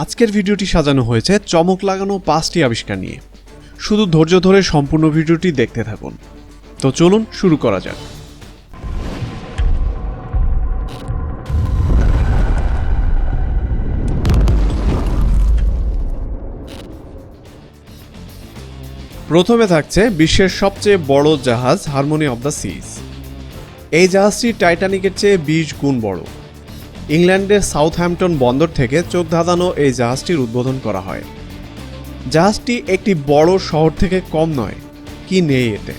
আজকের ভিডিওটি সাজানো হয়েছে চমক লাগানো পাঁচটি আবিষ্কার নিয়ে। শুধু ধৈর্য ধরে সম্পূর্ণ ভিডিওটি দেখতে থাকুন। তো চলুন শুরু করা যাক। প্রথমে থাকছে বিশ্বের সবচেয়ে বড় জাহাজ হারমোনি অব দ্য সিজ এই জাহাজটি টাইটানিকের চেয়ে বিশ গুণ বড়। ইংল্যান্ডের সাউথহ্যাম্পটন বন্দর থেকে চোখ ধাঁধানো এই জাহাজটির উদ্বোধন করা হয়। জাহাজটি একটি বড় শহর থেকে কম নয়, কি নেই এতে?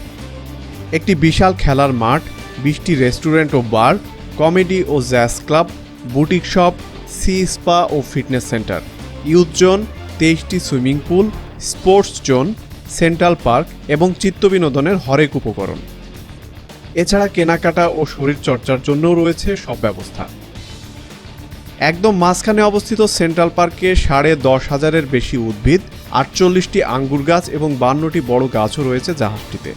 একটি বিশাল খেলার মাঠ, বিশটি রেস্টুরেন্ট ও বার, কমেডি ও jazz club, boutique shop, sea spa ও ফিটনেস সেন্টার, ইউথ জোন, তেইশটি swimming pool, sports zone, central park এবং চিত্তবিনোদনের হরেক উপকরণ। এছাড়া কেনাকাটা ও শরীর চর্চার জন্যও রয়েছে সব ব্যবস্থা। একদম মাঝখানে অবস্থিত সেন্ট্রাল পার্কে সাড়ে দশ হাজারের বেশি উদ্ভিদ, আটচল্লিশটি আঙ্গুর গাছ এবং বান্নটি বড় গাছও রয়েছে জাহাজটিতে।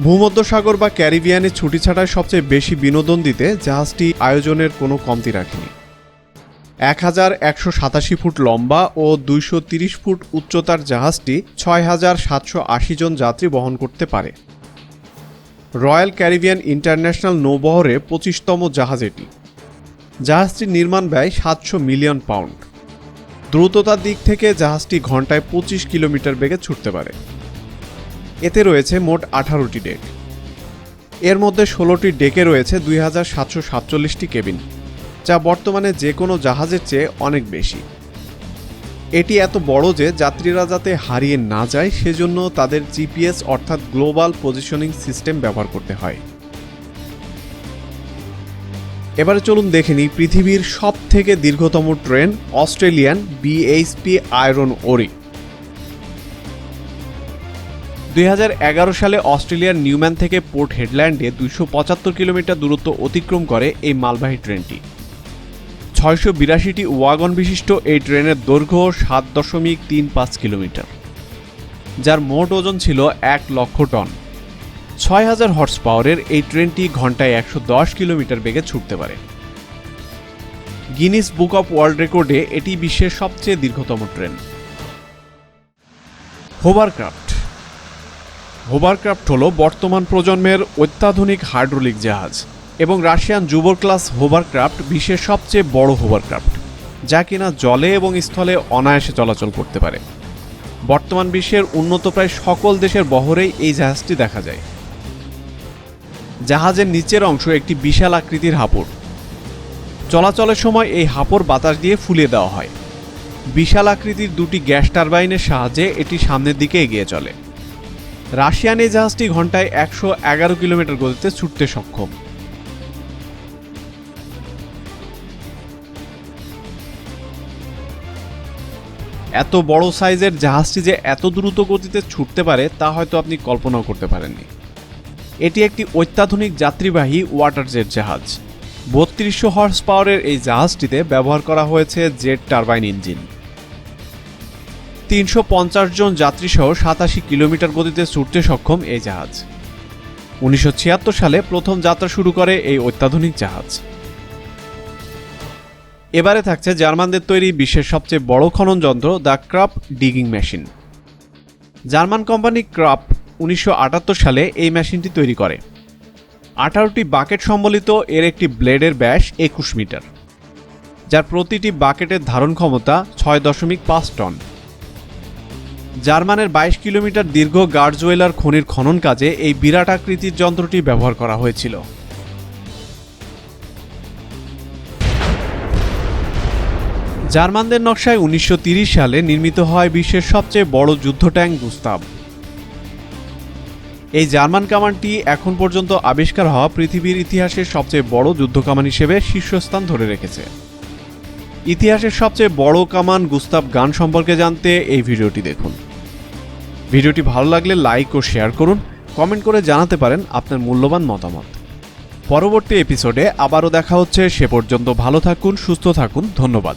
ভূমধ্যসাগর বা ক্যারিবিয়ানে ছুটি ছাটায় সবচেয়ে বেশি বিনোদন দিতে জাহাজটি আয়োজনের কোনো কমতি রাখেনি। এক হাজার একশো সাতাশি ফুট লম্বা ও দুইশো তিরিশ ফুট উচ্চতার জাহাজটি ছয় হাজার সাতশো আশি জন যাত্রী বহন করতে পারে। রয়্যাল ক্যারিবিয়ান ইন্টারন্যাশনাল নৌবহরে পঁচিশতম জাহাজ এটি। জাহাজটির নির্মাণ ব্যয় সাতশো মিলিয়ন পাউন্ড। দ্রুততার দিক থেকে জাহাজটি ঘন্টায় পঁচিশ কিলোমিটার বেগে ছুটতে পারে। এতে রয়েছে মোট আঠারোটি ডেক। এর মধ্যে ষোলোটি ডেকে রয়েছে দুই হাজার সাতশো সাতচল্লিশটি কেবিন, যা বর্তমানে যে কোনো জাহাজের চেয়ে অনেক বেশি। এটি এত বড় যে যাত্রীরা যাতে হারিয়ে না যায়, সেজন্য তাদের জিপিএস অর্থাৎ গ্লোবাল পজিশনিং সিস্টেম ব্যবহার করতে হয়। এবারে চলুন দেখে নিই পৃথিবীর সব থেকে দীর্ঘতম ট্রেন, অস্ট্রেলিয়ান বিএইচপি আয়রন ওরি দুই হাজার এগারো সালে অস্ট্রেলিয়ার নিউম্যান থেকে পোর্ট হেডল্যান্ডে দুইশো পঁচাত্তর কিলোমিটার দূরত্ব অতিক্রম করে এই মালবাহী ট্রেনটি। ছয়শো বিরাশিটি ওয়াগন বিশিষ্ট এই ট্রেনের দৈর্ঘ্য সাত দশমিক তিন পাঁচ কিলোমিটার, যার মোট ওজন ছিল এক লক্ষ টন। ছয় হাজার হর্স পাওয়ারের এই ট্রেনটি ঘন্টায় একশো দশ কিলোমিটার বেগে ছুটতে পারে। গিনিস বুক অফ ওয়ার্ল্ড রেকর্ডে এটি বিশ্বের সবচেয়ে দীর্ঘতম ট্রেন। হোভারক্রাফট হোভারক্রাফট হল বর্তমান প্রজন্মের অত্যাধুনিক হাইড্রোলিক জাহাজ এবং রাশিয়ান যুবর ক্লাস হোভারক্রাফট বিশ্বের সবচেয়ে বড় হোভারক্রাফট যা কিনা জলে এবং স্থলে অনায়াসে চলাচল করতে পারে। বর্তমান বিশ্বের উন্নত প্রায় সকল দেশের বহরেই এই জাহাজটি দেখা যায়। জাহাজের নিচের অংশ একটি বিশাল আকৃতির হাঁপড়। চলাচলের সময় এই হাঁপড় বাতাস দিয়ে ফুলিয়ে দেওয়া হয়। বিশাল আকৃতির দুটি গ্যাস টারবাইনের সাহায্যে এটি সামনের দিকে এগিয়ে চলে। রাশিয়ান এই জাহাজটি ঘন্টায় একশো এগারো কিলোমিটার গতিতে ছুটতে সক্ষম। এত বড় সাইজের জাহাজটি যে এত দ্রুত গতিতে ছুটতে পারে তা হয়তো আপনি কল্পনাও করতে পারেননি। এটি একটি অত্যাধুনিক যাত্রীবাহী ওয়াটার জেট জাহাজ। বত্রিশশো হর্স পাওয়ারের এই জাহাজটিতে ব্যবহার করা হয়েছে জেট টারবাইন ইঞ্জিন। তিনশো পঞ্চাশ জন যাত্রীসহ সাতাশি কিলোমিটার গতিতে ছুটতে সক্ষম এই জাহাজ। উনিশশো ছিয়াত্তর সালে প্রথম যাত্রা শুরু করে এই অত্যাধুনিক জাহাজ। এবারে থাকছে জার্মানদের তৈরি বিশ্বের সবচেয়ে বড় খনন যন্ত্র, the Krupp digging machine. German company Krupp উনিশশো আটাত্তর সালে এই মেশিনটি তৈরি করে। আঠারোটি বাকেট সম্বলিত এর একটি ব্লেডের ব্যাস একুশ মিটার, যার প্রতিটি বাকেটের ধারণ ক্ষমতা ছয় দশমিক পাঁচ টন। জার্মানের বাইশ কিলোমিটার দীর্ঘ গার্ডজোয়েলার খনির খনন কাজে এই বিরাট আকৃতির যন্ত্রটি ব্যবহার করা হয়েছিল। জার্মানদের নকশায় উনিশশো সালে নির্মিত হয় বিশ্বের সবচেয়ে বড় যুদ্ধ ট্যাঙ্ক গুস্তাব। এই জার্মান কামানটি এখন পর্যন্ত আবিষ্কার হওয়া পৃথিবীর ইতিহাসের সবচেয়ে বড় যুদ্ধ কামান হিসেবে শীর্ষস্থান ধরে রেখেছে। ইতিহাসের সবচেয়ে বড় কামান গুস্তাব গান সম্পর্কে জানতে এই ভিডিওটি দেখুন। ভিডিওটি ভালো লাগলে লাইক ও শেয়ার করুন, কমেন্ট করে জানাতে পারেন আপনার মূল্যবান মতামত। পরবর্তী এপিসোডে আবারও দেখা হচ্ছে, সে পর্যন্ত ভালো থাকুন, সুস্থ থাকুন, ধন্যবাদ।